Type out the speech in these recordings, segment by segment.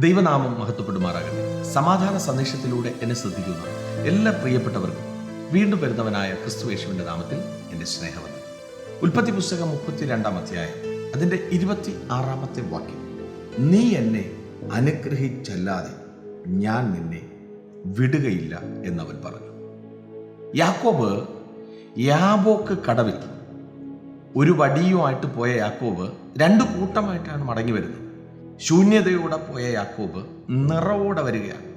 ദൈവനാമം മഹത്വപ്പെടുമാറാകട്ടെ. സമാധാന സന്ദേശത്തിലൂടെ എന്നെ ശ്രദ്ധിക്കുന്ന എല്ലാ പ്രിയപ്പെട്ടവർക്കും വീണ്ടും വരുന്നവനായ ക്രിസ്തുവേശുവിന്റെ നാമത്തിൽ എന്റെ സ്നേഹവന്ദനം. ഉൽപ്പത്തി പുസ്തകം മുപ്പത്തിരണ്ടാം അധ്യായം അതിന്റെ ഇരുപത്തി ആറാമത്തെ വാക്യം. നീ എന്നെ അനുഗ്രഹിച്ചല്ലാതെ ഞാൻ നിന്നെ വിടുകയില്ല എന്നവൻ പറഞ്ഞു. യാക്കോബ് യാബോക്ക് കടവിൽ ഒരു വടിയുമായിട്ട് പോയ യാക്കോബ് രണ്ട് കൂട്ടമായിട്ടാണ് മടങ്ങി വരുന്നത്. ശൂന്യതയോടെ പോയ യാക്കോബ് നിറവോടെ വരികയാണ്.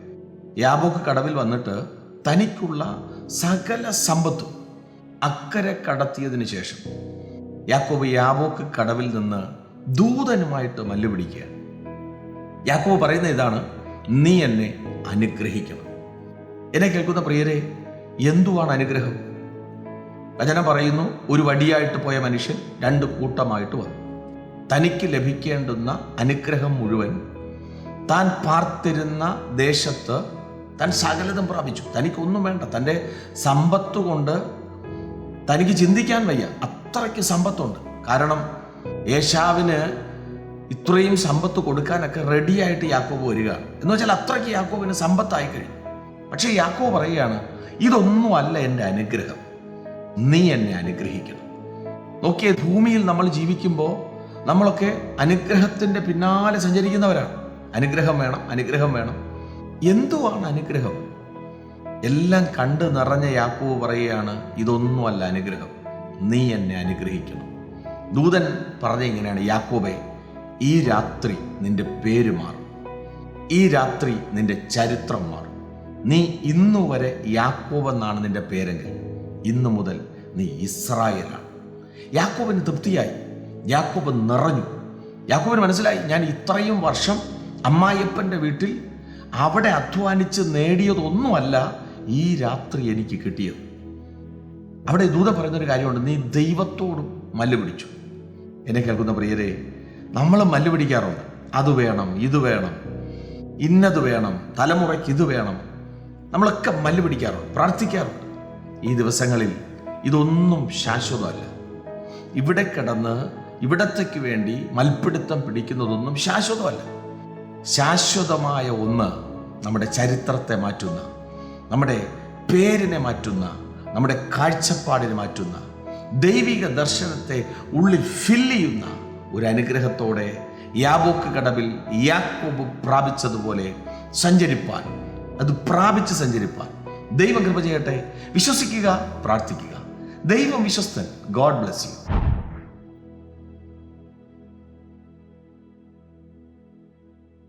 യാബോക്ക് കടവിൽ വന്നിട്ട് തനിക്കുള്ള സകല സമ്പത്തും അക്കരെ കടത്തിയതിനു ശേഷം യാക്കോബ് യാബോക്ക് കടവിൽ നിന്ന് ദൂതനുമായിട്ട് മല്ലുപിടിക്കുക യാക്കോബ് പറയുന്ന ഇതാണ് നീ എന്നെ അനുഗ്രഹിക്കണം. എന്നെ കേൾക്കുന്ന പ്രിയരെ എന്തുവാണ് അനുഗ്രഹം? വചനം പറയുന്നു ഒരു വടിയായിട്ട് പോയ മനുഷ്യൻ രണ്ട് കൂട്ടമായിട്ട് വന്നു. തനിക്ക് ലഭിക്കേണ്ടുന്ന അനുഗ്രഹം മുഴുവൻ താൻ പാർത്തിരുന്ന ദേശത്ത് താൻ സകലതും പ്രാപിച്ചു. തനിക്കൊന്നും വേണ്ട. തന്റെ സമ്പത്ത് കൊണ്ട് തനിക്ക് ചിന്തിക്കാൻ വയ്യ. അത്രയ്ക്ക് സമ്പത്തുണ്ട്. കാരണം യേശാവിന് ഇത്രയും സമ്പത്ത് കൊടുക്കാനൊക്കെ റെഡിയായിട്ട് യാക്കോബ് വരിക. എന്ന് വെച്ചാൽ അത്രയ്ക്ക് യാക്കോബിന് സമ്പത്തായി കഴിഞ്ഞു. പക്ഷേ യാക്കോബ് പറയുകയാണ് ഇതൊന്നും അല്ല എന്റെ അനുഗ്രഹം. നീ എന്നെ അനുഗ്രഹിക്കണം. നോക്കിയേ ഭൂമിയിൽ നമ്മൾ ജീവിക്കുമ്പോൾ നമ്മളൊക്കെ അനുഗ്രഹത്തിന്റെ പിന്നാലെ സഞ്ചരിക്കുന്നവരാണ്. അനുഗ്രഹം വേണം അനുഗ്രഹം വേണം. എന്തുവാണ് അനുഗ്രഹം? എല്ലാം കണ്ട് നിറഞ്ഞ യാക്കോവ് പറയുകയാണ് ഇതൊന്നുമല്ല അനുഗ്രഹം. നീ എന്നെ അനുഗ്രഹിക്കണം. ദൂതൻ പറഞ്ഞ ഇങ്ങനെയാണ് യാക്കോബെ ഈ രാത്രി നിന്റെ പേര് മാറും. ഈ രാത്രി നിന്റെ ചരിത്രം മാറും. നീ ഇന്നു വരെ യാക്കോബ് എന്നാണ് നിന്റെ പേരെങ്കിൽ ഇന്നു മുതൽ നീ ഇസ്രായേലാണ്. യാക്കോബിന് തൃപ്തിയായി. യാക്കോബ് നിറഞ്ഞു. യാക്കോബിന് മനസ്സിലായി ഞാൻ ഇത്രയും വർഷം അമ്മായിയപ്പന്റെ വീട്ടിൽ അവിടെ അധ്വാനിച്ച് നേടിയതൊന്നുമല്ല ഈ രാത്രി എനിക്ക് കിട്ടിയത്. അവിടെ ദൂത പറയുന്നൊരു കാര്യമുണ്ട് നീ ദൈവത്തോടും മല്ല് പിടിച്ചു എന്നെ കേൾക്കുന്ന പ്രിയരെ നമ്മൾ മല്ല് പിടിക്കാറുണ്ട് അത് വേണം ഇത് വേണം ഇന്നത് വേണം തലമുറയ്ക്ക് ഇത് വേണം. നമ്മളൊക്കെ മല്ല് പിടിക്കാറുണ്ട് പ്രാർത്ഥിക്കാറുണ്ട്. ഈ ദിവസങ്ങളിൽ ഇതൊന്നും ശാശ്വതമല്ല. ഇവിടെ കിടന്ന് ഇവിടത്തേക്ക് വേണ്ടി മൽപ്പിടുത്തം പിടിക്കുന്നതൊന്നും ശാശ്വതമല്ല. ശാശ്വതമായ ഒന്ന് നമ്മുടെ ചരിത്രത്തെ മാറ്റുന്ന നമ്മുടെ പേരിനെ മാറ്റുന്ന നമ്മുടെ കാഴ്ചപ്പാടിനെ മാറ്റുന്ന ദൈവിക ദർശനത്തെ ഉള്ളിൽ ഫില്ല് ചെയ്യുന്ന ഒരു അനുഗ്രഹത്തോടെ യാബോക്ക് കടവിൽ യാക്കോബ് പ്രാപിച്ചതുപോലെ സഞ്ചരിപ്പാൻ അത് പ്രാപിച്ച് സഞ്ചരിപ്പാൻ. ദൈവം കൃപ ചെയ്യട്ടെ. വിശ്വസിക്കുക പ്രാർത്ഥിക്കുക. ദൈവം വിശ്വസ്തൻ. God bless you.